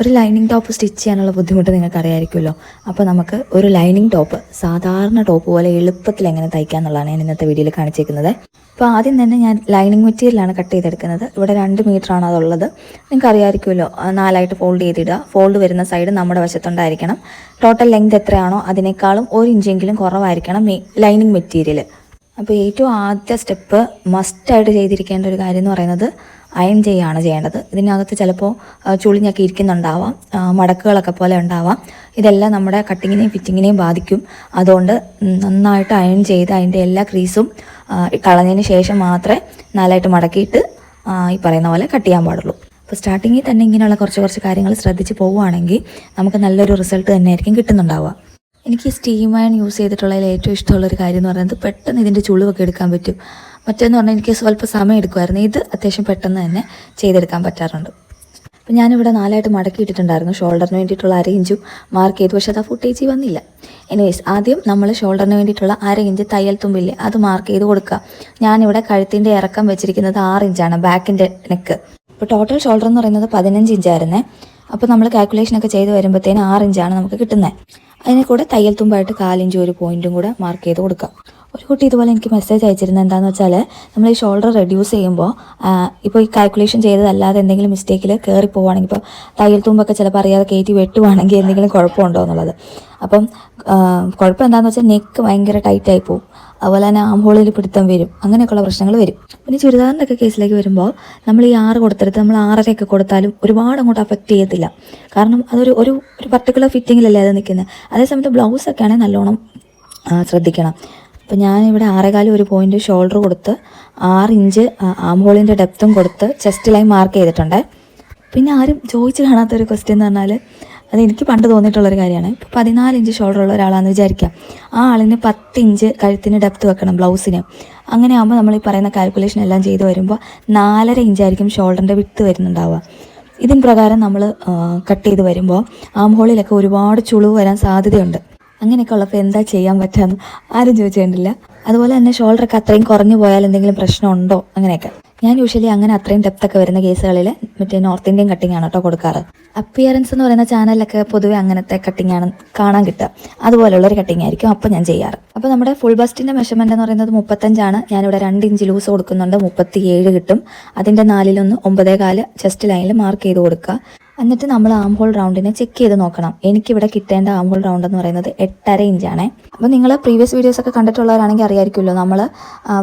ഒരു lining top stitch ചെയ്യാനുള്ള ബുദ്ധിമുട്ട് നിങ്ങൾക്ക് അറിയാമായിരിക്കുമല്ലോ അപ്പോൾ നമുക്ക് ഒരു ലൈനിങ് ടോപ്പ് സാധാരണ ടോപ്പ് പോലെ എളുപ്പത്തിൽ എങ്ങനെ തയ്ക്കാം എന്നുള്ളതാണ് ഞാൻ ഇന്നത്തെ വീഡിയോയിൽ കാണിച്ചേക്കുന്നത്. അപ്പോൾ ആദ്യം തന്നെ ഞാൻ ലൈനിങ് മെറ്റീരിയലാണ് കട്ട് ചെയ്തെടുക്കുന്നത്. ഇവിടെ രണ്ട് മീറ്ററാണ് അതുള്ളത്. നിങ്ങൾക്ക് അറിയാമായിരിക്കുമല്ലോ നാലായിട്ട് ഫോൾഡ് ചെയ്തിടുക. ഫോൾഡ് വരുന്ന സൈഡ് നമ്മുടെ വശത്തുണ്ടായിരിക്കണം. ടോട്ടൽ ലെങ്ത് എത്രയാണോ അതിനേക്കാളും ഒരു ഇഞ്ചെങ്കിലും കുറവായിരിക്കണം ലൈനിങ് മെറ്റീരിയൽ അപ്പോൾ ഏറ്റവും ആദ്യ സ്റ്റെപ്പ് മസ്റ്റായിട്ട് ചെയ്തിരിക്കേണ്ട ഒരു കാര്യം എന്ന് പറയുന്നത് അയൺ ചെയ്യുകയാണ് ചെയ്യേണ്ടത്. ഇതിനകത്ത് ചിലപ്പോൾ ചുളിഞ്ഞൊക്കെ ഇരിക്കുന്നുണ്ടാവാം മടക്കുകളൊക്കെ പോലെ ഉണ്ടാവാം. ഇതെല്ലാം നമ്മുടെ കട്ടിങ്ങിനെയും ഫിറ്റിങ്ങിനെയും ബാധിക്കും. അതുകൊണ്ട് നന്നായിട്ട് അയൺ ചെയ്ത് അതിന്റെ എല്ലാ ക്രീസും കളഞ്ഞതിന് ശേഷം മാത്രമേ നാലായിട്ട് മടക്കിയിട്ട് ഈ പറയുന്ന പോലെ കട്ട് ചെയ്യാൻ പാടുള്ളൂ. അപ്പോൾ സ്റ്റാർട്ടിങ്ങിൽ തന്നെ ഇങ്ങനെയുള്ള കുറച്ച് കുറച്ച് കാര്യങ്ങൾ ശ്രദ്ധിച്ച് പോവുകയാണെങ്കിൽ നമുക്ക് നല്ലൊരു റിസൾട്ട് തന്നെയായിരിക്കും കിട്ടുന്നുണ്ടാവുക. എനിക്ക് സ്റ്റീം അയൺ യൂസ് ചെയ്തിട്ടുള്ളതിൽ ഏറ്റവും ഇഷ്ടമുള്ള ഒരു കാര്യം എന്ന് പറയുന്നത് പെട്ടെന്ന് ഇതിന്റെ ചുളിവൊക്കെ എടുക്കാൻ പറ്റും. മറ്റേന്ന് പറഞ്ഞാൽ എനിക്ക് സ്വല്പം സമയം എടുക്കുമായിരുന്നു. ഇത് അത്യാവശ്യം പെട്ടെന്ന് തന്നെ ചെയ്തെടുക്കാൻ പറ്റാറുണ്ട്. അപ്പം ഞാനിവിടെ നാലായിട്ട് മടക്കി ഇട്ടിട്ടുണ്ടായിരുന്നു. ഷോൾഡറിന് വേണ്ടിയിട്ടുള്ള അര മാർക്ക് ചെയ്തു. പക്ഷേ അത് ആ ഫുട്ടേജ് വന്നില്ല. എനിവേസ് ആദ്യം നമ്മൾ ഷോൾഡറിന് വേണ്ടിയിട്ടുള്ള അര ഇഞ്ച് തയ്യൽ തുമ്പില്ലേ അത് മാർക്ക് ചെയ്ത് കൊടുക്കുക. ഞാനിവിടെ കഴുത്തിന്റെ ഇറക്കം വെച്ചിരിക്കുന്നത് ആറ് ഇഞ്ചാണ് ബാക്കിന്റെ നെക്ക് ഇപ്പോൾ ടോട്ടൽ ഷോൾഡർ എന്ന് പറയുന്നത് പതിനഞ്ച് ഇഞ്ചായിരുന്നേ. അപ്പോൾ നമ്മൾ കാൽക്കുലേഷനൊക്കെ ചെയ്ത് വരുമ്പോഴത്തേന് ആറ് ഇഞ്ചാണ് നമുക്ക് കിട്ടുന്നത് അതിനെ കൂടെ തയ്യൽ തുമ്പായിട്ട് കാലിഞ്ചും ഒരു പോയിന്റും കൂടെ മാർക്ക് ചെയ്ത് കൊടുക്കാം. ഒരു കുട്ടി ഇതുപോലെ എനിക്ക് മെസ്സേജ് അയച്ചിരുന്നത് എന്താണെന്ന് വെച്ചാൽ നമ്മൾ ഈ ഷോൾഡർ റെഡ്യൂസ് ചെയ്യുമ്പോൾ ഇപ്പോൾ ഈ കാൽക്കുലേഷൻ ചെയ്തതല്ലാതെ എന്തെങ്കിലും മിസ്റ്റേക്കിൽ കയറി പോവുകയാണെങ്കിൽ ഇപ്പോൾ തയ്യൽ തുമ്പൊക്കെ ചിലപ്പോൾ അറിയാതെ കയറ്റി വെട്ടുവാണെങ്കിൽ എന്തെങ്കിലും കുഴപ്പമുണ്ടോ എന്നുള്ളത്. അപ്പം കുഴപ്പം എന്താണെന്ന് വെച്ചാൽ നെക്ക് ഭയങ്കര ടൈറ്റായി പോകും അതുപോലെ തന്നെ ആം ഹോളിൽ പിടുത്തം വരും. അങ്ങനെയൊക്കെയുള്ള പ്രശ്നങ്ങൾ വരും. പിന്നെ ചുരിദാറിന്റെ ഒക്കെ കേസിലേക്ക് വരുമ്പോൾ നമ്മൾ ഈ ആറ് കൊടുത്തെടുത്ത് നമ്മൾ ആറരയൊക്കെ കൊടുത്താലും ഒരുപാട് അങ്ങോട്ട് അഫക്റ്റ് ചെയ്യത്തില്ല. കാരണം അതൊരു ഒരു ഒരു പർട്ടിക്കുലർ ഫിറ്റിങ്ങിലല്ലേ അത് നിൽക്കുന്നത് അതേസമയത്ത് ബ്ലൗസൊക്കെ ആണെങ്കിൽ നല്ലോണം ശ്രദ്ധിക്കണം. അപ്പം ഞാനിവിടെ ആറേകാലം ഒരു പോയിന്റ് ഷോൾഡർ കൊടുത്ത് ആറ് ഇഞ്ച് ആം ഹോളിന്റെ ഡെപ്തും കൊടുത്ത് ചെസ്റ്റ് ലൈൻ മാർക്ക് ചെയ്തിട്ടുണ്ട്. പിന്നെ ആരും ചോദിച്ചു കാണാത്തൊരു ക്വസ്റ്റ്യൻ എന്ന് പറഞ്ഞാൽ അത് എനിക്ക് പണ്ട് തോന്നിയിട്ടുള്ളൊരു കാര്യമാണ്. ഇപ്പോൾ പതിനാല് ഇഞ്ച് ഷോൾഡർ ഉള്ള ഒരാളാണെന്ന് വിചാരിക്കുക ആ ആളിന് പത്ത് ഇഞ്ച് കഴുത്തിന് ഡെപ്ത് വെക്കണം ബ്ലൗസിന് അങ്ങനെ ആകുമ്പോൾ നമ്മൾ ഈ പറയുന്ന കാൽക്കുലേഷൻ എല്ലാം ചെയ്ത് വരുമ്പോൾ നാലര ഇഞ്ചായിരിക്കും ഷോൾഡറിന്റെ വിട്ട് വരുന്നുണ്ടാവുക. ഇതിൻ പ്രകാരം നമ്മൾ കട്ട് ചെയ്ത് വരുമ്പോൾ ആം ഹോളിലൊക്കെ ഒരുപാട് ചുളിവ് വരാൻ സാധ്യതയുണ്ട്. അങ്ങനെയൊക്കെ ഉള്ളപ്പോൾ എന്താ ചെയ്യാൻ പറ്റാമെന്ന് ആരും ചോദിച്ചിട്ടില്ല അതുപോലെ തന്നെ ഷോൾഡറൊക്കെ അത്രയും കുറഞ്ഞു പോയാൽ എന്തെങ്കിലും പ്രശ്നമുണ്ടോ? അങ്ങനെയൊക്കെ. ഞാൻ യൂഷ്വലി അങ്ങനെ അത്രയും ഡെപ്ത് ഒക്കെ വരുന്ന കേസുകളിൽ മറ്റേ നോർത്ത് ഇന്ത്യൻ കട്ടിംഗ് ആണ് കേട്ടോ കൊടുക്കാറ്. അപ്പിയറൻസ് എന്ന് പറയുന്ന ചാനലിലൊക്കെ പൊതുവെ അങ്ങനത്തെ കട്ടിംഗ് ആണ് കാണാൻ കിട്ടുക. അതുപോലുള്ള ഒരു കട്ടിംഗ് ആയിരിക്കും അപ്പോൾ ഞാൻ ചെയ്യാറ്. അപ്പോൾ നമ്മുടെ ഫുൾ ബസ്റ്റിന്റെ മെഷർമെന്റ് എന്ന് പറയുന്നത് മുപ്പത്തഞ്ചാണ്. ഞാനിവിടെ രണ്ട് ഇഞ്ച് ലൂസ് കൊടുക്കുന്നുണ്ട്. മുപ്പത്തി ഏഴ് കിട്ടും. അതിന്റെ നാലിലൊന്ന് ഒമ്പതേ കാൽ ചെസ്റ്റ് ലൈനിൽ മാർക്ക് ചെയ്ത് കൊടുക്കുക. എന്നിട്ട് നമ്മൾ ആം ഹോൾ റൗണ്ടിനെ ചെക്ക് ചെയ്ത് നോക്കണം. എനിക്കിവിടെ കിട്ടേണ്ട ആം ഹോൾ റൗണ്ട് എന്ന് പറയുന്നത് എട്ടര ഇഞ്ചാണേ അപ്പോൾ നിങ്ങൾ പ്രീവിയസ് വീഡിയോസ് ഒക്കെ കണ്ടിട്ടുള്ളവരാണെങ്കിൽ അറിയായിരിക്കുമല്ലോ നമ്മൾ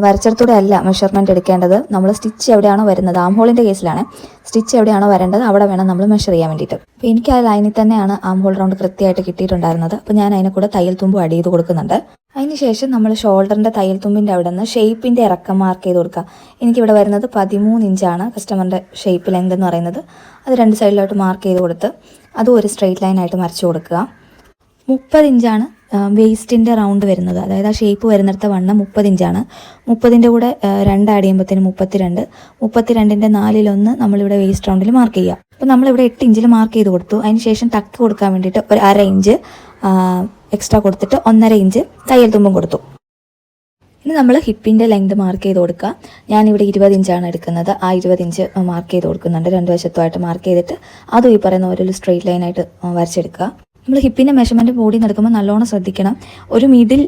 വരച്ചിടത്തൂടെ അല്ല മെഷർമെന്റ് എടുക്കേണ്ടത്. നമ്മൾ സ്റ്റിച്ച് എവിടെയാണോ വരുന്നത് ആം ഹോളിന്റെ കേസിലാണ് സ്റ്റിച്ച് എവിടെയാണോ വരേണ്ടത് അവിടെ വേണം നമ്മൾ മെഷർ ചെയ്യാൻ വേണ്ടിയിട്ട്. അപ്പോൾ എനിക്ക് ആ ലൈനിൽ തന്നെയാണ് ആം ഹോൾ റൗണ്ട് കൃത്യമായിട്ട് കിട്ടിയിട്ടുണ്ടായിരുന്നത്. അപ്പോൾ ഞാൻ അതിനെ കൂടെ തയ്യൽ തുമ്പ് അടി ചെയ്ത് കൊടുക്കുന്നുണ്ട്. അതിനുശേഷം നമ്മൾ ഷോൾഡറിന്റെ തയ്യൽ തുമ്പിന്റെ അവിടെ നിന്ന് ഷേപ്പിന്റെ ഇറക്കം മാർക്ക് ചെയ്ത് കൊടുക്കുക. എനിക്കിവിടെ വരുന്നത് പതിമൂന്ന് ഇഞ്ചാണ് കസ്റ്റമറിന്റെ ഷേപ്പ് ലെങ്ത് എന്ന് പറയുന്നത്. അത് രണ്ട് സൈഡിലോട്ട് മാർക്ക് ചെയ്ത് കൊടുത്ത് അത് ഒരു സ്ട്രെയിറ്റ് ലൈനായിട്ട് മറിച്ച് കൊടുക്കുക. മുപ്പത് ഇഞ്ചാണ് വേസ്റ്റിന്റെ റൗണ്ട് വരുന്നത്. അതായത് ആ ഷേപ്പ് വരുന്നിടത്ത് വണ്ണം മുപ്പത് ഇഞ്ചാണ്. മുപ്പതിന്റെ കൂടെ രണ്ട് ആഡ് ചെയ്യുമ്പോഴത്തേന് മുപ്പത്തിരണ്ട്. മുപ്പത്തിരണ്ടിന്റെ നാലിലൊന്ന് നമ്മളിവിടെ വേസ്റ്റ് റൗണ്ടിൽ മാർക്ക് ചെയ്യുക. അപ്പോൾ നമ്മളിവിടെ എട്ട് ഇഞ്ചിൽ മാർക്ക് ചെയ്ത് കൊടുത്തു. അതിന് ശേഷം ടക്ക് കൊടുക്കാൻ വേണ്ടിയിട്ട് ഒരു അര ഇഞ്ച് എക്സ്ട്രാ കൊടുത്തിട്ട് ഒന്നര ഇഞ്ച് തയ്യൽ തുമ്പും കൊടുത്തു. ഇനി നമ്മൾ ഹിപ്പിന്റെ ലെങ്ത് മാർക്ക് ചെയ്ത് കൊടുക്കുക. ഞാനിവിടെ ഇരുപത് ഇഞ്ചാണ് എടുക്കുന്നത്. ആ ഇരുപത് ഇഞ്ച് മാർക്ക് ചെയ്ത് കൊടുക്കുന്നുണ്ട്. രണ്ട് വശത്തുമായിട്ട് മാർക്ക് ചെയ്തിട്ട് അതും ഈ പറയുന്ന ഓരോ സ്ട്രെയിറ്റ് ലൈനായിട്ട് വരച്ചെടുക്കുക. നമ്മൾ ഹിപ്പിന്റെ മെഷർമെന്റ് ബോഡി എടുക്കുമ്പോൾ നല്ലോണം ശ്രദ്ധിക്കണം. ഒരു മിഡിൽ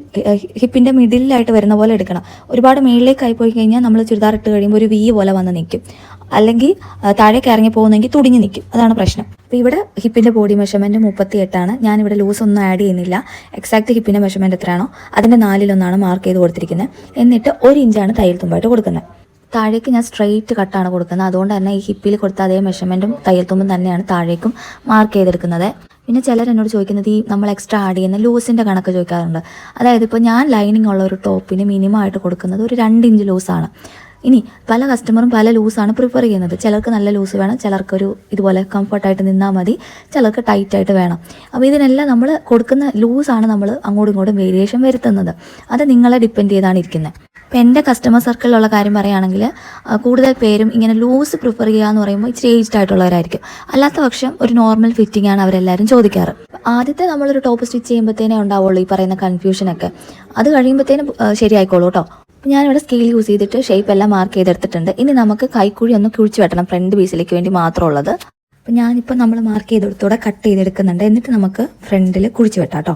ഹിപ്പിന്റെ മിഡിലായിട്ട് വരുന്ന പോലെ എടുക്കണം. ഒരുപാട് മേളിലേക്കായി പോയി കഴിഞ്ഞാൽ നമ്മൾ ചുരിദാർ ഇട്ട് കഴിയുമ്പോൾ ഒരു വി പോലെ വന്ന് നിൽക്കും. അല്ലെങ്കിൽ താഴേക്ക് ഇറങ്ങി പോകുന്നെങ്കിൽ തുടിഞ്ഞു നിൽക്കും. അതാണ് പ്രശ്നം. അപ്പോൾ ഇവിടെ ഹിപ്പിന്റെ ബോഡി മെഷർമെന്റ് മുപ്പത്തി എട്ടാണ് ഞാനിവിടെ ലൂസ് ഒന്നും ആഡ് ചെയ്യുന്നില്ല. എക്സാക്ട് ഹിപ്പിന്റെ മെഷർമെന്റ് എത്രയാണോ അതിന്റെ നാലിലൊന്നാണ് മാർക്ക് ചെയ്ത് കൊടുത്തിരിക്കുന്നത്. എന്നിട്ട് ഒരു ഇഞ്ചാണ് തയ്യൽ തുമ്പായിട്ട് കൊടുക്കുന്നത്. താഴേക്ക് ഞാൻ സ്ട്രെയിറ്റ് കട്ടാണ് കൊടുക്കുന്നത്. അതുകൊണ്ട് തന്നെ ഈ ഹിപ്പിൽ കൊടുത്ത അതേ മെഷർമെന്റും തയ്യൽ തുമ്പും തന്നെയാണ് താഴേക്കും മാർക്ക് ചെയ്തെടുക്കുന്നത്. പിന്നെ ചിലർ എന്നോട് ചോദിക്കുന്നത് ഈ നമ്മൾ എക്സ്ട്രാ ആഡ് ചെയ്യുന്ന ലൂസിന്റെ കണക്ക് ചോദിക്കാറുണ്ട്. അതായത് ഇപ്പോൾ ഞാൻ ലൈനിങ് ഉള്ള ഒരു ടോപ്പിന് മിനിമം ആയിട്ട് കൊടുക്കുന്നത് ഒരു രണ്ട് ഇഞ്ച് ലൂസാണ് ഇനി പല കസ്റ്റമറും പല ലൂസാണ് പ്രിഫർ ചെയ്യുന്നത്. ചിലർക്ക് നല്ല ലൂസ് വേണം ചിലർക്ക് ഒരു ഇതുപോലെ കംഫർട്ടായിട്ട് നിന്നാൽ മതി ചിലർക്ക് ടൈറ്റായിട്ട് വേണം. അപ്പോൾ ഇതിനെല്ലാം നമ്മൾ കൊടുക്കുന്ന ലൂസാണ് നമ്മൾ അങ്ങോട്ടും ഇങ്ങോട്ടും വേരിയേഷൻ വരുത്തുന്നത്. അത് നിങ്ങളെ ഡിപ്പെൻഡ് ചെയ്താണ് ഇരിക്കുന്നത് ഇപ്പം എന്റെ കസ്റ്റമർ സർക്കിളിലുള്ള കാര്യം പറയുകയാണെങ്കിൽ കൂടുതൽ പേരും ഇങ്ങനെ ലൂസ് പ്രിഫർ ചെയ്യുക എന്ന് പറയുമ്പോൾ ഇച്ചിരി ഏജ്ഡ് ആയിട്ടുള്ളവരായിരിക്കും. അല്ലാത്ത പക്ഷം ഒരു നോർമൽ ഫിറ്റിംഗ് ആണ് അവരെല്ലാവരും ചോദിക്കാറ്. ആദ്യത്തെ നമ്മളൊരു ടോപ്പ് സ്റ്റിച്ച് ചെയ്യുമ്പോഴത്തേനേ ഉണ്ടാവുള്ളൂ ഈ പറയുന്ന കൺഫ്യൂഷനൊക്കെ അത് കഴിയുമ്പോഴത്തേനും ശരിയായിക്കോളൂ കേട്ടോ ഞാനിവിടെ സ്കെയിൽ യൂസ് ചെയ്തിട്ട് ഷേപ്പ് എല്ലാം മാർക്ക് ചെയ്തെടുത്തിട്ടുണ്ട്. ഇനി നമുക്ക് കൈക്കുഴി ഒന്ന് കുഴിച്ച് വെട്ടണം ഫ്രണ്ട് പീസിലേക്ക് വേണ്ടി മാത്രമുള്ളത് അപ്പം ഞാനിപ്പോൾ നമ്മൾ മാർക്ക് ചെയ്തെടുത്തൂടെ കട്ട് ചെയ്തെടുക്കുന്നുണ്ട്. എന്നിട്ട് നമുക്ക് ഫ്രണ്ടിൽ കുഴിച്ച് വെട്ടാം കേട്ടോ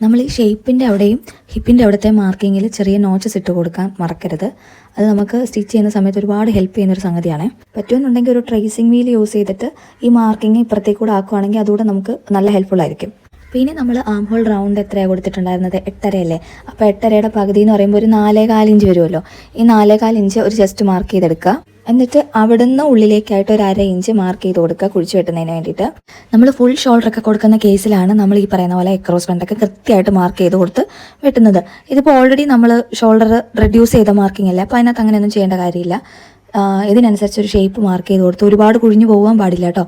നമ്മൾ ഈ ഷേപ്പിന്റെ അവിടെയും ഹിപ്പിന്റെ അവിടുത്തെ മാർക്കിങ്ങിൽ ചെറിയ നോച്ചസ് ഇട്ട് കൊടുക്കാൻ മറക്കരുത്. അത് നമുക്ക് സ്റ്റിച്ച് ചെയ്യുന്ന സമയത്ത് ഒരുപാട് ഹെൽപ്പ് ചെയ്യുന്ന ഒരു സംഗതിയാണ്. പറ്റുമെന്നുണ്ടെങ്കിൽ ഒരു ട്രേസിംഗ് വീൽ യൂസ് ചെയ്തിട്ട് ഈ മാർക്കിങ് ഇപ്പുറത്തേക്കൂടെ ആക്കുവാണെങ്കിൽ അതുകൂടെ നമുക്ക് നല്ല ഹെൽപ്ഫുൾ ആയിരിക്കും. പിന്നെ നമ്മൾ ആം ഹോൾ റൗണ്ട് എത്രയാണ് കൊടുത്തിട്ടുണ്ടായിരുന്നത്? എട്ടരയല്ലേ? അപ്പോൾ എട്ടരയുടെ പകുതി എന്ന് പറയുമ്പോൾ ഒരു നാലേ ഇഞ്ച് വരുമല്ലോ. ഈ നാലേ ഇഞ്ച് ഒരു ജസ്റ്റ് മാർക്ക് ചെയ്തെടുക്കുക. എന്നിട്ട് അവിടുന്ന് ഉള്ളിലേക്കായിട്ട് ഒരു അര ഇഞ്ച് മാർക്ക് ചെയ്ത് കൊടുക്കുക കുഴിച്ചു വെട്ടുന്നതിന് വേണ്ടിയിട്ട്. നമ്മൾ ഫുൾ ഷോൾഡർ ഒക്കെ കൊടുക്കുന്ന കേസിലാണ് നമ്മൾ ഈ പറയുന്ന പോലെ എക്രോസ് ബെൻഡൊക്കെ കൃത്യമായിട്ട് മാർക്ക് ചെയ്ത് കൊടുത്ത് വെട്ടുന്നത്. ഇതിപ്പോൾ ഓൾറെഡി നമ്മൾ ഷോൾഡർ റെഡ്യൂസ് ചെയ്ത മാർക്കിംഗ് അല്ല? അപ്പോൾ അതിനകത്ത് അങ്ങനെയൊന്നും ചെയ്യേണ്ട കാര്യമില്ല. ഇതിനനുസരിച്ച് ഒരു ഷേപ്പ് മാർക്ക് ചെയ്ത് കൊടുത്ത് ഒരുപാട് കുഴിഞ്ഞു പോകാൻ പാടില്ല കേട്ടോ.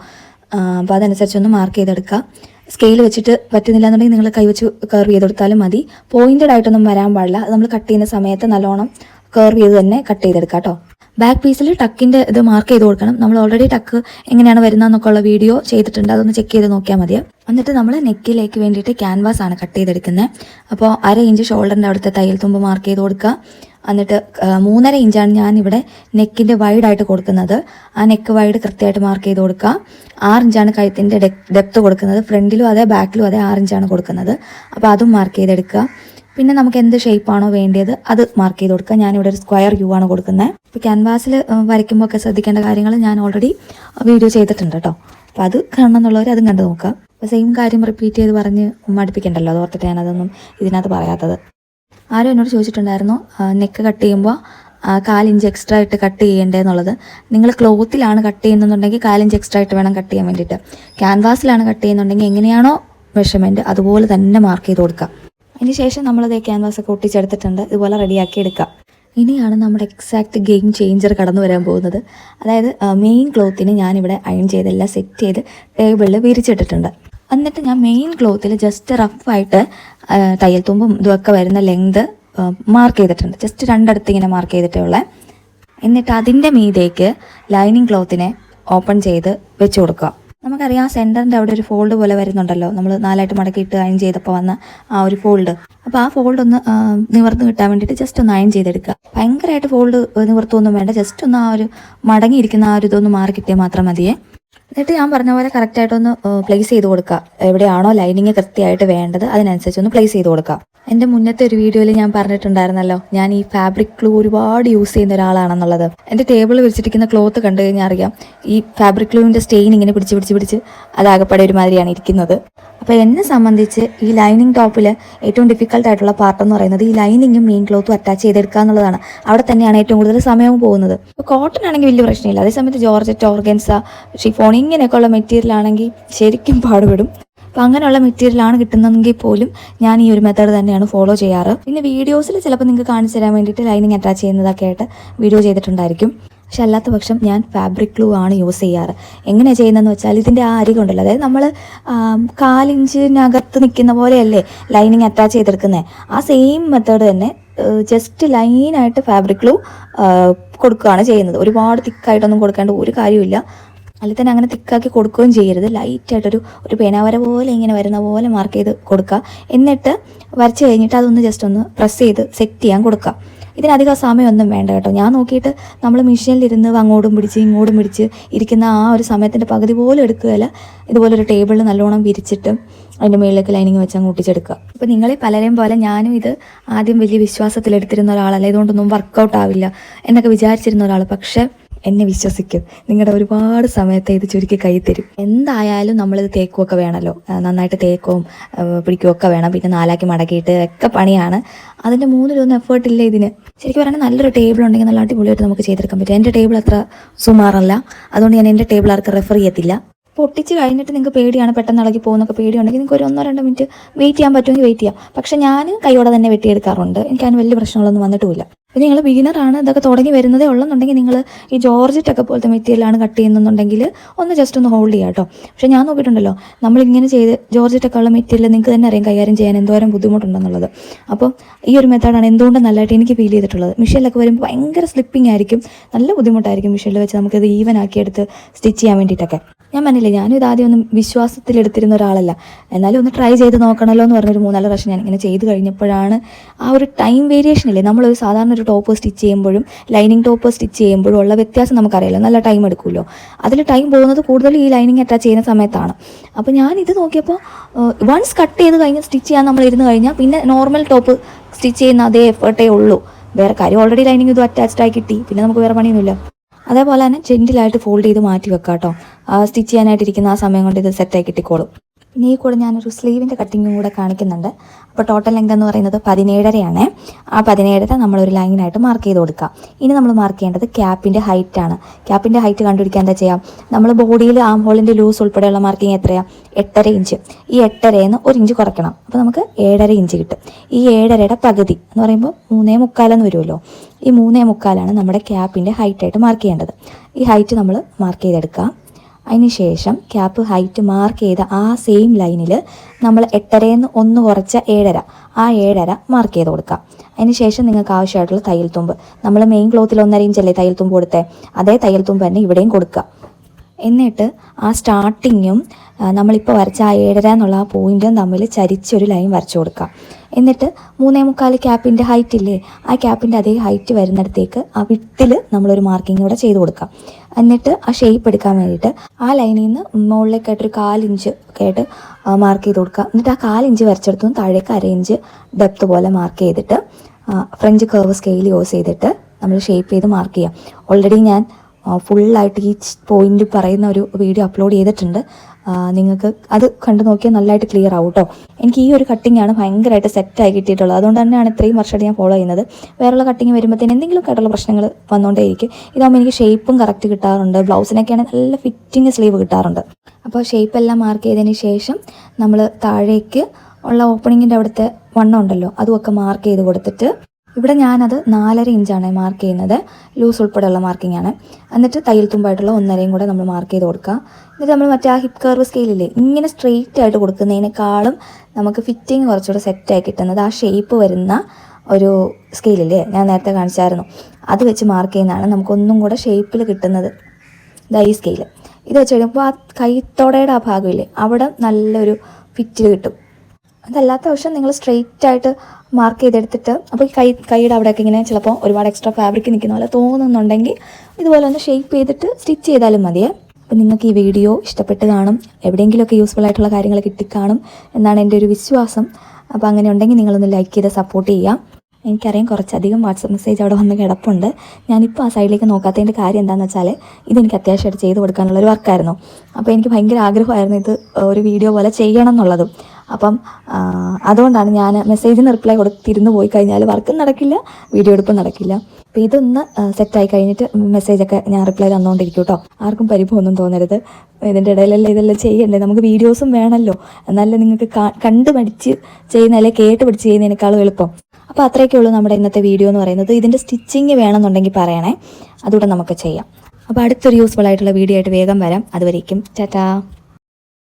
അപ്പോൾ അതനുസരിച്ചൊന്ന് മാർക്ക് ചെയ്തെടുക്കുക. സ്കെയിൽ വെച്ചിട്ട് പറ്റുന്നില്ല എന്നുണ്ടെങ്കിൽ നിങ്ങൾ കൈവച്ച് കർവ് ചെയ്ത് കൊടുത്താലും മതി. പോയിന്റഡ് ആയിട്ടൊന്നും വരാൻ പാടില്ല. അത് നമ്മൾ കട്ട് ചെയ്യുന്ന സമയത്ത് നല്ലോണം കർവ് ചെയ്ത് തന്നെ കട്ട് ചെയ്തെടുക്കുക കേട്ടോ ബാക്ക് പീസിൽ ടക്കിന്റെ ഇത് മാർക്ക് ചെയ്ത് കൊടുക്കണം. നമ്മൾ ഓൾറെഡി ടക്ക് എങ്ങനെയാണ് വരുന്നതെന്നൊക്കെ ഉള്ള വീഡിയോ ചെയ്തിട്ടുണ്ട്. അതൊന്ന് ചെക്ക് ചെയ്ത് നോക്കിയാൽ മതി. എന്നിട്ട് നമ്മൾ നെക്കിലേക്ക് വേണ്ടിയിട്ട് ക്യാൻവാസ് ആണ് കട്ട് ചെയ്തെടുക്കുന്നത് അപ്പോൾ അര ഇഞ്ച് ഷോൾഡറിന്റെ അവിടുത്തെ തയ്യൽ തുമ്പ് മാർക്ക് ചെയ്ത് കൊടുക്കുക. എന്നിട്ട് മൂന്നര ഇഞ്ചാണ് ഞാൻ ഇവിടെ നെക്കിന്റെ വൈഡായിട്ട് കൊടുക്കുന്നത്. ആ നെക്ക് വൈഡ് കൃത്യമായിട്ട് മാർക്ക് ചെയ്ത് കൊടുക്കുക. ആറ് ഇഞ്ചാണ് കഴുത്തിന്റെ ഡെപ്ത് കൊടുക്കുന്നത്. ഫ്രണ്ടിലും അതെ ബാക്കിലും അതെ ആറ് ഇഞ്ചാണ് കൊടുക്കുന്നത്. അപ്പോൾ അതും മാർക്ക് ചെയ്തെടുക്കുക. പിന്നെ നമുക്ക് എന്ത് ഷേപ്പാണോ വേണ്ടത് അത് മാർക്ക് ചെയ്ത് കൊടുക്കുക. ഞാനിവിടെ ഒരു സ്ക്വയർ യു ആണ് കൊടുക്കുന്നത്. ഇപ്പോൾ ക്യാൻവാസിൽ വരയ്ക്കുമ്പോൾ ഒക്കെ ശ്രദ്ധിക്കേണ്ട കാര്യങ്ങൾ ഞാൻ ഓൾറെഡി വീഡിയോ ചെയ്തിട്ടുണ്ട് കേട്ടോ അപ്പോൾ അത് കാണണം എന്നുള്ളവർ അതും കണ്ടു നോക്കുക. അപ്പോൾ സെയിം കാര്യം റിപ്പീറ്റ് ചെയ്ത് പറഞ്ഞ് മടുപ്പിക്കണ്ടല്ലോ. അതോർത്തിട്ട് ഞാനതൊന്നും ഇതിനകത്ത് പറയാത്തത്. ആരും എന്നോട് ചോദിച്ചിട്ടുണ്ടായിരുന്നു നെക്ക് കട്ട് ചെയ്യുമ്പോൾ കാലിഞ്ച് എക്സ്ട്രാ ആയിട്ട് കട്ട് ചെയ്യേണ്ടതെന്നുള്ളത് നിങ്ങൾ ക്ലോത്തിലാണ് കട്ട് ചെയ്യുന്നുണ്ടെങ്കിൽ കാലിഞ്ച് എക്സ്ട്രാ ആയിട്ട് വേണം കട്ട് ചെയ്യാൻ വേണ്ടിയിട്ട്. ക്യാൻവാസിലാണ് കട്ട് ചെയ്യുന്നുണ്ടെങ്കിൽ എങ്ങനെയാണോ മെഷർമെന്റ് അതുപോലെ തന്നെ മാർക്ക് ചെയ്ത് കൊടുക്കുക അതിന് ശേഷം നമ്മളത് ക്യാൻവാസ് ഒക്കെ ഒട്ടിച്ചെടുത്തിട്ടുണ്ട് ഇതുപോലെ റെഡിയാക്കി എടുക്കുക ഇനിയാണ് നമ്മുടെ എക്സാക്ട് ഗെയിം ചേഞ്ചർ കടന്നു വരാൻ പോകുന്നത്. അതായത് മെയിൻ ക്ലോത്തിന് ഞാനിവിടെ അയൺ ചെയ്തെല്ലാം സെറ്റ് ചെയ്ത് ടേബിളിൽ വിരിച്ചിട്ടിട്ടുണ്ട്. എന്നിട്ട് ഞാൻ മെയിൻ ക്ലോത്തിൽ ജസ്റ്റ് റഫായിട്ട് തയ്യൽ തുമ്പും ഇതുമൊക്കെ വരുന്ന ലെങ്ത് മാർക്ക് ചെയ്തിട്ടുണ്ട്. ജസ്റ്റ് രണ്ടടുത്ത് ഇങ്ങനെ മാർക്ക് ചെയ്തിട്ടേ ഉള്ളത് എന്നിട്ട് അതിന്റെ മീതേക്ക് ലൈനിങ് ക്ലോത്തിനെ ഓപ്പൺ ചെയ്ത് വെച്ച് കൊടുക്കുക. നമുക്കറിയാം സെന്ററിന്റെ അവിടെ ഒരു ഫോൾഡ് പോലെ വരുന്നുണ്ടല്ലോ. നമ്മൾ നാലായിട്ട് മടക്കിയിട്ട് അയൺ ചെയ്തപ്പോൾ വന്ന ആ ഒരു ഫോൾഡ് അപ്പോൾ ആ ഫോൾഡ് ഒന്ന് നിവർന്ന് കിട്ടാൻ വേണ്ടിയിട്ട് ജസ്റ്റ് ഒന്ന് അയൺ ചെയ്തെടുക്കുക. ഭയങ്കരമായിട്ട് ഫോൾഡ് നിവർത്തൊന്നും വേണ്ട. ജസ്റ്റ് ഒന്ന് ആ ഒരു മടങ്ങിയിരിക്കുന്ന ആ ഒരു ഇതൊന്ന് മാറി കിട്ടിയാൽ മാത്രം മതിയേ. എന്നിട്ട് ഞാൻ പറഞ്ഞ പോലെ കറക്റ്റായിട്ടൊന്ന് പ്ലേസ് ചെയ്ത് കൊടുക്കുക എവിടെയാണോ ലൈനിങ് കൃത്യമായിട്ട് വേണ്ടത് അതിനനുസരിച്ച് ഒന്ന് പ്ലേസ് ചെയ്ത് കൊടുക്കുക എന്റെ മുന്നത്തെ ഒരു വീഡിയോയിൽ ഞാൻ പറഞ്ഞിട്ടുണ്ടായിരുന്നല്ലോ ഞാൻ ഈ ഫാബ്രിക് ഗ്ലൂ ഒരുപാട് യൂസ് ചെയ്യുന്ന ഒരാളാണെന്നുള്ളത്. എന്റെ ടേബിൾ വിരിച്ചിരിക്കുന്ന ക്ലോത്ത് കണ്ടു കഴിഞ്ഞാൽ അറിയാം ഈ ഫാബ്രിക് ഗ്ലൂവിന്റെ സ്റ്റെയിൻ ഇങ്ങനെ പിടിച്ച് പിടിച്ച് പിടിച്ച് ഒരു ഒരുമാതിരിയാണ് ഇരിക്കുന്നത്. അപ്പോൾ എന്നെ സംബന്ധിച്ച് ഈ ലൈനിങ് ടോപ്പിൽ ഏറ്റവും ഡിഫിക്കൽട്ട് ആയിട്ടുള്ള പാർട്ട് എന്ന് പറയുന്നത് ഈ ലൈനിങ്ങും മെയിൻ ക്ലോത്തും അറ്റാച്ച് ചെയ്തെടുക്കുക എന്നുള്ളതാണ്. അവിടെ തന്നെയാണ് ഏറ്റവും കൂടുതൽ സമയവും പോകുന്നത്. ഇപ്പോൾ കോട്ടൺ ആണെങ്കിൽ വലിയ പ്രശ്നമില്ല. അതേസമയത്ത് ജോർജറ്റ് ഓർഗൻസ ഷിഫോൺ ഇങ്ങനെയൊക്കെയുള്ള മെറ്റീരിയൽ ആണെങ്കിൽ ശരിക്കും പാടുപെടും. അപ്പോൾ അങ്ങനെയുള്ള മെറ്റീരിയലാണ് കിട്ടുന്നതെങ്കിൽ പോലും ഞാൻ ഈ ഒരു മെത്തേഡ് തന്നെയാണ് ഫോളോ ചെയ്യാറ്. പിന്നെ വീഡിയോസിൽ ചിലപ്പോൾ നിങ്ങൾക്ക് കാണിച്ചു തരാൻ വേണ്ടിയിട്ട് ലൈനിങ് അറ്റാച്ച് ചെയ്യുന്നതൊക്കെ ആയിട്ട് വീഡിയോ ചെയ്തിട്ടുണ്ടായിരിക്കും. പക്ഷെ അല്ലാത്ത പക്ഷം ഞാൻ ഫാബ്രിക് ഗ്ലൂ ആണ് യൂസ് ചെയ്യാറ്. എങ്ങനെയാണ് ചെയ്യുന്നതെന്ന് വെച്ചാൽ ഇതിന്റെ ആ അരി കൊണ്ടല്ലോ അതായത് നമ്മൾ കാലിഞ്ചിനകത്ത് നിൽക്കുന്ന പോലെയല്ലേ ലൈനിങ് അറ്റാച്ച് ചെയ്തെടുക്കുന്നത് ആ സെയിം മെത്തേഡ് തന്നെ ജസ്റ്റ് ലൈനായിട്ട് ഫാബ്രിക് ഗ്ലൂ കൊടുക്കുകയാണ് ചെയ്യുന്നത്. ഒരുപാട് തിക്കായിട്ടൊന്നും കൊടുക്കേണ്ട ഒരു കാര്യമില്ല അല്ലെങ്കിൽ തന്നെ അങ്ങനെ തിക്കാക്കി കൊടുക്കുകയും ചെയ്യരുത്. ലൈറ്റായിട്ടൊരു ഒരു പേനാവര പോലെ ഇങ്ങനെ വരുന്ന പോലെ മാർക്ക് ചെയ്ത് കൊടുക്കുക. എന്നിട്ട് വരച്ച് കഴിഞ്ഞിട്ട് അതൊന്ന് ജസ്റ്റ് ഒന്ന് പ്രസ് ചെയ്ത് സെറ്റ് ചെയ്യാൻ കൊടുക്കുക. ഇതിനധികം സമയമൊന്നും വേണ്ട കേട്ടോ. ഞാൻ നോക്കിയിട്ട് നമ്മൾ മെഷീനിലിരുന്ന് അങ്ങോട്ടും പിടിച്ച് ഇങ്ങോട്ടും പിടിച്ച് ഇരിക്കുന്ന ആ ഒരു സമയത്തിന്റെ പകുതി പോലും എടുക്കുകയില്ല. ഇതുപോലെ ഒരു ടേബിളിൽ നല്ലോണം വിരിച്ചിട്ട് അതിന്റെ മുകളിലേക്ക് ലൈനിങ് വെച്ച് അങ്ങ് അപ്പോൾ നിങ്ങളെ പലരെയും പോലെ ഞാനും ഇത് ആദ്യം വലിയ വിശ്വാസത്തിലെടുത്തിരുന്ന ഒരാളല്ല. ഇതുകൊണ്ടൊന്നും വർക്കൗട്ട് ആവില്ല എന്നൊക്കെ വിചാരിച്ചിരുന്ന ഒരാൾ പക്ഷേ എന്നെ വിശ്വസിക്കും. നിങ്ങളുടെ ഒരുപാട് സമയത്തെ ഇത് ചുരുക്കി കൈ തരും. എന്തായാലും നമ്മളിത് തേക്കുമൊക്കെ വേണമല്ലോ നന്നായിട്ട് തേക്കവും പിടിക്കുകയൊക്കെ വേണം. പിന്നെ നാലാക്കി മടക്കിയിട്ട് ഒക്കെ പണിയാണ്. അതിന്റെ മൂന്നിലൊന്നും എഫേർട്ട് ഇല്ല ഇതിന്. ശരിക്കും പറയുകയാണെങ്കിൽ നല്ലൊരു ടേബിൾ ഉണ്ടെങ്കിൽ നല്ല അടിപൊളിയായിട്ട് നമുക്ക് ചെയ്തെടുക്കാൻ പറ്റും. എന്റെ ടേബിൾ അത്ര സുമാറല്ല. അതുകൊണ്ട് ഞാൻ എന്റെ ടേബിൾ ആർക്ക് റെഫർ ചെയ്യത്തില്ല. പൊട്ടിച്ച് കഴിഞ്ഞിട്ട് നിങ്ങൾക്ക് പേടിയാണ് പെട്ടെന്ന് ഇളകി പോകുന്നൊക്കെ പേടിയുണ്ടെങ്കിൽ നിങ്ങൾക്ക് ഒരു ഒന്നോ രണ്ടോ മിനിറ്റ് വെയിറ്റ് ചെയ്യാൻ പറ്റുമെങ്കിൽ വെയിറ്റ് ചെയ്യാം. പക്ഷേ ഞാൻ കൈയോടെ തന്നെ വെട്ടിയെടുക്കാറുണ്ട്. എനിക്ക് അതിന് വലിയ പ്രശ്നങ്ങളൊന്നും വന്നിട്ടുമില്ല. പിന്നെ നിങ്ങൾ ബിഗിനറാണ് ഇതൊക്കെ തുടങ്ങി വരുന്നതേ ഉള്ളെന്നുണ്ടെങ്കിൽ നിങ്ങൾ ഈ ജോർജറ്റൊക്കെ പോലത്തെ മെറ്റീരിയലാണ് കട്ട് ചെയ്യുന്നുണ്ടെങ്കിൽ ഒന്ന് ജസ്റ്റ് ഒന്ന് ഹോൾഡ് ചെയ്യാം കേട്ടോ പക്ഷേ ഞാൻ നോക്കിയിട്ടുണ്ടല്ലോ നമ്മളിങ്ങനെ ചെയ്ത് ജോർജറ്റൊക്കെ ഉള്ള മെറ്റീരിയൽ നിങ്ങൾക്ക് തന്നെ അറിയാം കൈകാര്യം ചെയ്യാൻ എന്തോരം ബുദ്ധിമുട്ടുണ്ടെന്നുള്ളത്. അപ്പോൾ ഈ ഒരു മെത്തേഡാണ് എന്തുകൊണ്ട് നല്ലതായിട്ട് എനിക്ക് ഫീൽ ചെയ്തിട്ടുള്ളത്. മിഷീനിലൊക്കെ വരുമ്പോൾ ഭയങ്കര സ്ലിപ്പിംഗ് ആയിരിക്കും നല്ല ബുദ്ധിമുട്ടായിരിക്കും മിഷീനിൽ വെച്ച് നമുക്കിത് ഈവൻ ആക്കി എടുത്ത് സ്റ്റിച്ച് ചെയ്യാൻ വേണ്ടിയിട്ടൊക്കെ. ഞാൻ പറഞ്ഞില്ലേ ഞാനും ഇതാദ്യം ഒന്നും വിശ്വാസത്തിലെടുത്തിരുന്ന ഒരാളല്ല. എന്നാലും ഒന്ന് ട്രൈ ചെയ്ത് നോക്കണമല്ലോ എന്ന് പറഞ്ഞൊരു മൂന്നാൽ പ്രാവശ്യം ഞാൻ ഇങ്ങനെ ചെയ്ത് കഴിഞ്ഞപ്പോഴാണ് ആ ഒരു ടൈം വേരിയേഷൻ ഇല്ലേ? നമ്മളൊരു സാധാരണ ഒരു ടോപ്പ് സ്റ്റിച്ച് ചെയ്യുമ്പോഴും ലൈനിങ് ടോപ്പ് സ്റ്റിച്ച് ചെയ്യുമ്പോഴും ഉള്ള വ്യത്യാസം നമുക്കറിയാലോ നല്ല ടൈം എടുക്കുമല്ലോ. അതിൽ ടൈം പോകുന്നത് കൂടുതൽ ഈ ലൈനിങ് അറ്റാച്ച് ചെയ്യുന്ന സമയത്താണ്. അപ്പോൾ ഞാൻ ഇത് നോക്കിയപ്പോൾ വൺസ് കട്ട് ചെയ്ത് കഴിഞ്ഞ് സ്റ്റിച്ച് ചെയ്യാൻ നമ്മൾ ഇരുന്ന് കഴിഞ്ഞാൽ പിന്നെ നോർമൽ ടോപ്പ് സ്റ്റിച്ച് ചെയ്യുന്ന അതേ എഫേർട്ടേ ഉള്ളൂ. വേറെ കാര്യം ഓൾറെഡി ലൈനിങ് ഇത് അറ്റാച്ച്ഡ് ആയി കിട്ടി. പിന്നെ നമുക്ക് വേറെ പണിയൊന്നുമില്ല. അതേപോലെ തന്നെ ജെന്റിലായിട്ട് ഫോൾഡ് ചെയ്ത് മാറ്റി വെക്കാം കേട്ടോ സ്റ്റിച്ച് ചെയ്യാനായിട്ടിരിക്കുന്ന ആ സമയം കൊണ്ട് ഇത് സെറ്റായി കിട്ടിക്കോളും. ഈ കൂടെ ഞാനൊരു സ്ലീവിന്റെ കട്ടിങ്ങും കൂടെ കാണിക്കുന്നുണ്ട്. അപ്പോൾ ടോട്ടൽ ലെങ്ത് എന്ന് പറയുന്നത് പതിനേഴരയാണ്. ആ പതിനേഴര നമ്മളൊരു ലൈനായിട്ട് മാർക്ക് ചെയ്ത് കൊടുക്കുക. ഇനി നമ്മൾ മാർക്ക് ചെയ്യേണ്ടത് ക്യാപ്പിന്റെ ഹൈറ്റാണ് ക്യാപ്പിന്റെ ഹൈറ്റ് കണ്ടുപിടിക്കാൻ എന്താ ചെയ്യാം? നമ്മൾ ബോഡിയിൽ ആം ഹോളിന്റെ ലൂസ് ഉൾപ്പെടെയുള്ള മാർക്കിങ് എത്രയാണ് എട്ടര ഇഞ്ച് ഈ എട്ടരയിൽ ഒരു ഇഞ്ച് കുറയ്ക്കണം. അപ്പോൾ നമുക്ക് ഏഴര ഇഞ്ച് കിട്ടും. ഈ ഏഴരയുടെ പകുതി എന്ന് പറയുമ്പോൾ മൂന്നേ മുക്കാലെന്ന് വരുമല്ലോ. ഈ മൂന്നേ മുക്കാലാണ് നമ്മുടെ ക്യാപ്പിന്റെ ഹൈറ്റായിട്ട് മാർക്ക് ചെയ്യേണ്ടത്. ഈ ഹൈറ്റ് നമ്മൾ മാർക്ക് ചെയ്തെടുക്കുക. അതിനുശേഷം ക്യാപ്പ് ഹൈറ്റ് മാർക്ക് ചെയ്ത ആ സെയിം ലൈനിൽ നമ്മൾ എട്ടരയെന്ന് ഒന്ന് കുറച്ച ഏഴര ആ ഏഴര മാർക്ക് ചെയ്ത് കൊടുക്കാം. അതിനുശേഷം നിങ്ങൾക്ക് ആവശ്യമായിട്ടുള്ള തയ്യൽ തുമ്പ്. നമ്മൾ മെയിൻ ക്ലോത്തിൽ ഒന്നര ഇഞ്ചല്ലേ തയ്യൽ തുമ്പ് കൊടുത്തേ? അതേ തയ്യൽ തുമ്പ് തന്നെ ഇവിടെയും കൊടുക്കുക. എന്നിട്ട് ആ സ്റ്റാർട്ടിങ്ങും നമ്മളിപ്പോൾ വരച്ച ആ ഏഴര എന്നുള്ള ആ പോയിന്റും തമ്മിൽ ചരിച്ചൊരു ലൈൻ വരച്ചു കൊടുക്കാം. എന്നിട്ട് മൂന്നേ മുക്കാൽ ക്യാപ്പിന്റെ ഹൈറ്റ് ഇല്ലേ ആ ക്യാപ്പിന്റെ അതേ ഹൈറ്റ് വരുന്നിടത്തേക്ക് ആ വിട്ടിൽ നമ്മളൊരു മാർക്കിംഗ് കൂടെ ചെയ്ത് കൊടുക്കാം. എന്നിട്ട് ആ ഷേപ്പ് എടുക്കാൻ വേണ്ടിയിട്ട് ആ ലൈനിൽ നിന്ന് മുകളിലേക്കായിട്ടൊരു കാലിഞ്ച് ഒക്കെ ആയിട്ട് മാർക്ക് ചെയ്ത് കൊടുക്കുക എന്നിട്ട് ആ കാലിഞ്ച് വരച്ചെടുത്തും താഴേക്ക് ഇഞ്ച് ഡെപ്ത് പോലെ മാർക്ക് ചെയ്തിട്ട് ഫ്രഞ്ച് കർവ് സ്കെയിൽ യൂസ് ചെയ്തിട്ട് നമ്മൾ ഷേപ്പ് ചെയ്ത് മാർക്ക് ചെയ്യാം. ഓൾറെഡി ഞാൻ ഫുള്ളായിട്ട് ഈ പോയിന്റ് പറയുന്ന ഒരു വീഡിയോ അപ്ലോഡ് ചെയ്തിട്ടുണ്ട്. നിങ്ങൾക്ക് അത് കണ്ടു നോക്കിയാൽ നല്ലതായിട്ട് ക്ലിയർ ആവും കേട്ടോ എനിക്ക് ഈ ഒരു കട്ടിംഗ് ആണ് ഭയങ്കരമായിട്ട് സെറ്റായി കിട്ടിയിട്ടുള്ളത്. അതുകൊണ്ട് തന്നെയാണ് ഇത്രയും വർഷമായിട്ട് ഞാൻ ഫോളോ ചെയ്യുന്നത്. വേറെയുള്ള കട്ടിങ് വരുമ്പോഴത്തേന് എന്തെങ്കിലും ആയിട്ടുള്ള പ്രശ്നങ്ങൾ വന്നുകൊണ്ടേയിരിക്കും ഇതാകുമ്പോൾ എനിക്ക് ഷേപ്പും കറക്റ്റ് കിട്ടാറുണ്ട്. ബ്ലൗസിനൊക്കെയാണ് നല്ല ഫിറ്റിങ് സ്ലീവ് കിട്ടാറുണ്ട്. അപ്പോൾ ഷേപ്പ് എല്ലാം മാർക്ക് ചെയ്തതിന് ശേഷം നമ്മൾ താഴേക്ക് ഉള്ള ഓപ്പണിങ്ങിന്റെ അവിടുത്തെ വണ്ണം ഉണ്ടല്ലോ അതുമൊക്കെ മാർക്ക് ചെയ്ത് കൊടുത്തിട്ട് ഇവിടെ ഞാനത് നാലര ഇഞ്ചാണ് മാർക്ക് ചെയ്യുന്നത്. ലൂസ് ഉൾപ്പെടെയുള്ള മാർക്കിംഗ് ആണ്. എന്നിട്ട് തയ്യൽ തുമ്പായിട്ടുള്ള ഒന്നരയും കൂടെ നമ്മൾ മാർക്ക് ചെയ്ത് കൊടുക്കുക. എന്നിട്ട് നമ്മൾ മറ്റേ ആ ഹിപ്പ് കർവ് സ്കെയിലില്ലേ ഇങ്ങനെ സ്ട്രെയിറ്റ് ആയിട്ട് കൊടുക്കുന്നതിനേക്കാളും നമുക്ക് ഫിറ്റിംഗ് കുറച്ചുകൂടെ സെറ്റായി കിട്ടുന്നത് ആ ഷേപ്പ് വരുന്ന ഒരു സ്കെയിലില്ലേ ഞാൻ നേരത്തെ കാണിച്ചായിരുന്നു. അത് വെച്ച് മാർക്ക് ചെയ്യുന്നതാണ് നമുക്കൊന്നും കൂടെ ഷേപ്പിൽ കിട്ടുന്നത്. ഇതാ ഈ സ്കെയിൽ ഇത് വെച്ച് കഴിയുമ്പോൾ ആ കൈത്തോടയുടെ ആ ഭാഗമില്ലേ അവിടെ നല്ലൊരു ഫിറ്റിൽ കിട്ടും. അതല്ലാത്ത പക്ഷം നിങ്ങൾ സ്ട്രെയിറ്റ് ആയിട്ട് മാർക്ക് ചെയ്തെടുത്തിട്ട് അപ്പോൾ ഈ കൈ കൈയുടെ അവിടെയൊക്കെ ഇങ്ങനെ ചിലപ്പോൾ ഒരുപാട് എക്സ്ട്രാ ഫാബ്രിക് നിൽക്കുന്ന പോലെ തോന്നുന്നുണ്ടെങ്കിൽ ഇതുപോലെ ഒന്ന് ഷേപ്പ് ചെയ്തിട്ട് സ്റ്റിച്ച് ചെയ്താലും മതിയേ. അപ്പം നിങ്ങൾക്ക് ഈ വീഡിയോ ഇഷ്ടപ്പെട്ട് കാണും എവിടെയെങ്കിലുമൊക്കെ യൂസ്ഫുൾ ആയിട്ടുള്ള കാര്യങ്ങൾ കിട്ടിക്കാണും എന്നാണ് എന്റെ ഒരു വിശ്വാസം. അപ്പോൾ അങ്ങനെ ഉണ്ടെങ്കിൽ നിങ്ങളൊന്ന് ലൈക്ക് ചെയ്ത് സപ്പോർട്ട് ചെയ്യാം. എനിക്കറിയാം കുറച്ചധികം വാട്സപ്പ് മെസ്സേജ് അവിടെ വന്ന് കിടപ്പുണ്ട്. ഞാനിപ്പോൾ ആ സൈഡിലേക്ക് നോക്കാത്തതിന്റെ കാര്യം എന്താണെന്ന് വെച്ചാൽ ഇതെനിക്ക് അത്യാവശ്യമായിട്ട് ചെയ്ത് കൊടുക്കാനുള്ളൊരു വർക്കായിരുന്നു അപ്പോൾ എനിക്ക് ഭയങ്കര ആഗ്രഹമായിരുന്നു ഇത് ഒരു വീഡിയോ പോലെ ചെയ്യണം എന്നുള്ളതും. അപ്പം അതുകൊണ്ടാണ് ഞാൻ മെസ്സേജിന് റിപ്ലൈ കൊടുത്തിരുന്ന് പോയി കഴിഞ്ഞാൽ വർക്കും നടക്കില്ല വീഡിയോ എടുപ്പും നടക്കില്ല. അപ്പോൾ ഇതൊന്ന് സെറ്റായി കഴിഞ്ഞിട്ട് മെസ്സേജൊക്കെ ഞാൻ റിപ്ലൈ തന്നുകൊണ്ടിരിക്കും കേട്ടോ ആർക്കും പരിഭവമൊന്നും തോന്നരുത്. ഇതിന്റെ ഇടയിലല്ലേ ഇതെല്ലാം ചെയ്യണ്ടേ? നമുക്ക് വീഡിയോസും വേണമല്ലോ എന്നാലേ നിങ്ങൾക്ക് കണ്ട് പഠിച്ച് ചെയ്യുന്ന അല്ലെങ്കിൽ കേട്ട് പഠിച്ച് ചെയ്യുന്നതിനേക്കാളും എളുപ്പം. അപ്പോൾ അത്രയൊക്കെ ഉള്ളൂ നമ്മുടെ ഇന്നത്തെ വീഡിയോ എന്ന് പറയുന്നത്. ഇതിന്റെ സ്റ്റിച്ചിങ് വേണമെന്നുണ്ടെങ്കിൽ പറയണേ. അതുകൂടെ നമുക്ക് ചെയ്യാം. അപ്പോൾ അടുത്തൊരു യൂസ്ഫുൾ ആയിട്ടുള്ള വീഡിയോ ആയിട്ട് വേഗം വരാം. അതുവരേക്കും. ടാറ്റാ.